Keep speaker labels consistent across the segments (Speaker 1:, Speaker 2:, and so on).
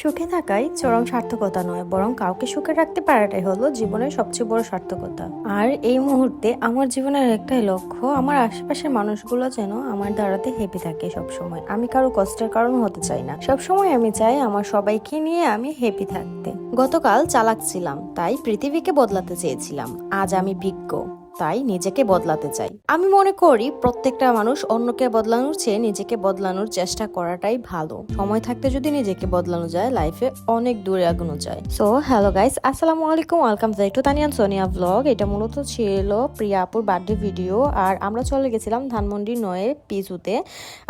Speaker 1: সুখে থাকাই চরম সার্থকতা নয়, বরং কাউকে সুখে রাখতে পারাটাই হলো জীবনের সবচেয়ে বড় সার্থকতা। আর এই মুহূর্তে আমার জীবনের একটাই লক্ষ্য, আমার আশেপাশের মানুষগুলো যেন আমার দ্বারাতে হেপি থাকে সব সময় আমি কারও কষ্টের কারণ হতে চাই না। সব সময় আমি চাই আমার সবাইকে নিয়ে আমি হেপি থাকতে। গতকাল চালাক ছিলাম, তাই পৃথিবীকে বদলাতে চেয়েছিলাম। আজ আমি বিজ্ঞ। তাই নিজেকে বদলাতে চাই। আমি মনে করি প্রত্যেকটা মানুষ অন্যকে বদলানোর চেয়ে নিজেকে বদলানোর চেষ্টা করাটাই ভালো। সময় থাকতে যদি নিজেকে বদলানো যায় লাইফে অনেক দূরে আগানো যায়। সো হ্যালো গাইস আসসালামু আলাইকুম welcome back to Taniyan Sonia blog এটা মূলত ছিল প্রিয়াপুর বার্থডে ভিডিও আর আমরা চলে গেছিলাম ধানমন্ডি নয়ে পিজুতে।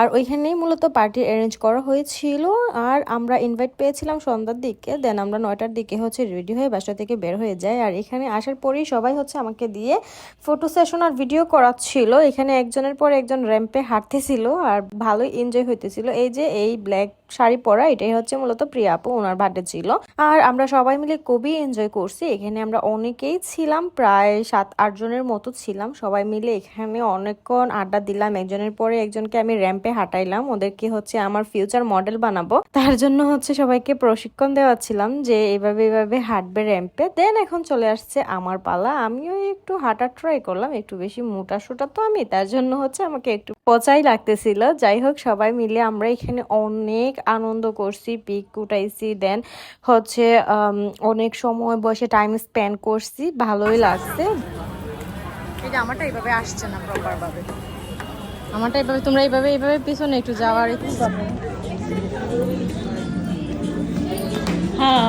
Speaker 1: আর ওইখানেই মূলত পার্টি অ্যারেঞ্জ করা হয়েছিল, আর আমরা ইনভাইট পেয়েছিলাম সন্ধ্যার দিকে। দেন আমরা নয়টার দিকে হচ্ছে রেডি হয়ে বাসা থেকে বের হয়ে যাই। আর এখানে আসার পরেই সবাই হচ্ছে আমাকে দিয়ে ফটো সেশন আর ভিডিও করাচ্ছিল এখানে একজনের পর একজন র্যাম্পে হাঁটতেছিল আর ভালোই এনজয় হইতেছিল। এই যে এই ব্ল্যাক শাড়ি পরা, এটাই হচ্ছে মূলত প্রিয়া আপু ওনার বার্থডে ছিল। আর আমরা সবাই মিলে খুবই এনজয় করছি। এখানে আমরা অনেকেই ছিলাম, প্রায় সাত, আট জনের মতো ছিলাম। সবাই মিলে এখানে অনেকক্ষণ আড্ডা দিলাম। একজনের পরে একজনকে আমি র্যাম্পে হাঁটাইলাম। ওদেরকে হচ্ছে আমার ফিউচার মডেল বানাবো। তার জন্য হচ্ছে সবাইকে প্রশিক্ষণ দেওয়াচ্ছিলাম যে এভাবে এভাবে হাঁটবে র্যাম্পে। দেন এখন চলে আসছে আমার পালা। আমিও একটু হাঁটার ট্রাই করলাম একটু বেশি মোটা সোটা তো আমি তার জন্য হচ্ছে আমাকে একটু পচাই লাগতেছিল। যাই হোক সবাই মিলে আমরা এখানে অনেক আনন্দ করছি পিক উঠাইছি দেন হচ্ছে অনেক সময় বসে টাইম স্পেন্ড করছি ভালোই লাগছে।
Speaker 2: এই আমারটা এইভাবে আসছে না প্রপার ভাবে আমারটা এইভাবে তোমরা এইভাবে এইভাবে পিছনে একটু যাওয়ার একটু হ্যাঁ।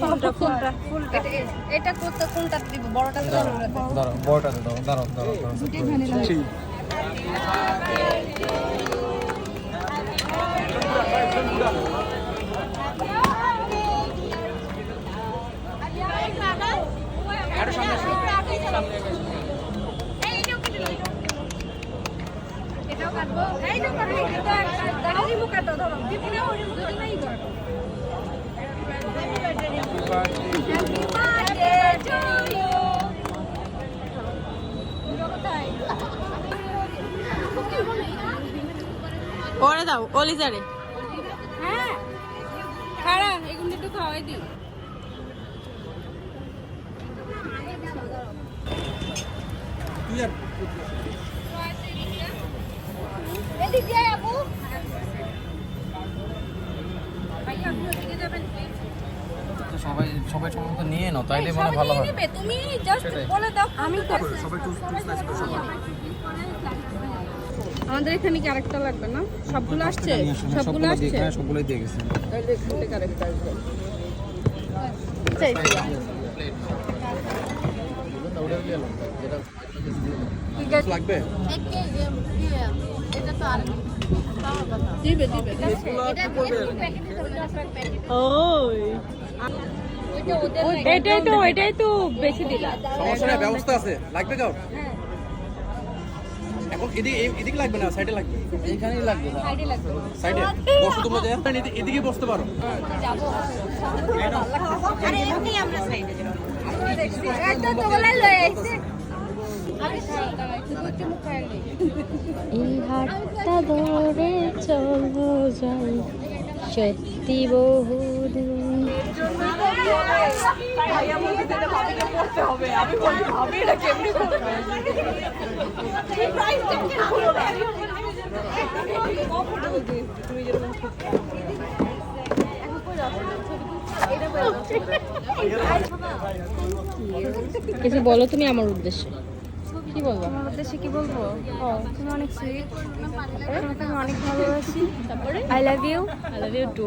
Speaker 2: কোনটা কোনটা এটা কোনটা কোনটা দিব? বড়টা তো
Speaker 3: দাঁড়াও বড়টাতে দাও দাঁড়াও দাঁড়াও দাঁড়াও ঠিক
Speaker 2: ওরে দাও অলিজারে হ্যাঁ খাড়া এগুলো একটু খাওয়াই দিই।
Speaker 3: সবাই সবাই নিয়ে নাও তাইলে মনে ভালো
Speaker 2: তুমি জাস্ট বলে দাও। আমি
Speaker 3: সবাই।
Speaker 2: আমাদের এখানে কি আরেকটা লাগবে না? সবগুলো আসছে? সবগুলো আসছে?
Speaker 3: দিয়ে হ্যাঁ সবগুলোই দিয়ে গেছে।
Speaker 2: তাহলে এখান থেকে আরেকটা আসবে। দিবে দিবে এটাই তো এটাই তো বেশি
Speaker 3: সমস্যা ব্যবস্থা আছে। লাগবে কাউ এখন এদিকে এদিকে লাগবে না সাইডে লাগবে। এইখানেই লাগবে সাইডে বসো তোমরা যে এদিকে- এদিকে বসতে পারো।
Speaker 1: এই হাতটা ধরে চলো যাই সত্যি
Speaker 2: কিছু বলো তুমি আমার উদ্দেশ্যে। কি বলব?
Speaker 4: আমার উদ্দেশ্যে কি বলব? তুমি অনেক সুইট তোমাকে অনেক ভালোবাসি। I love you
Speaker 2: I love you too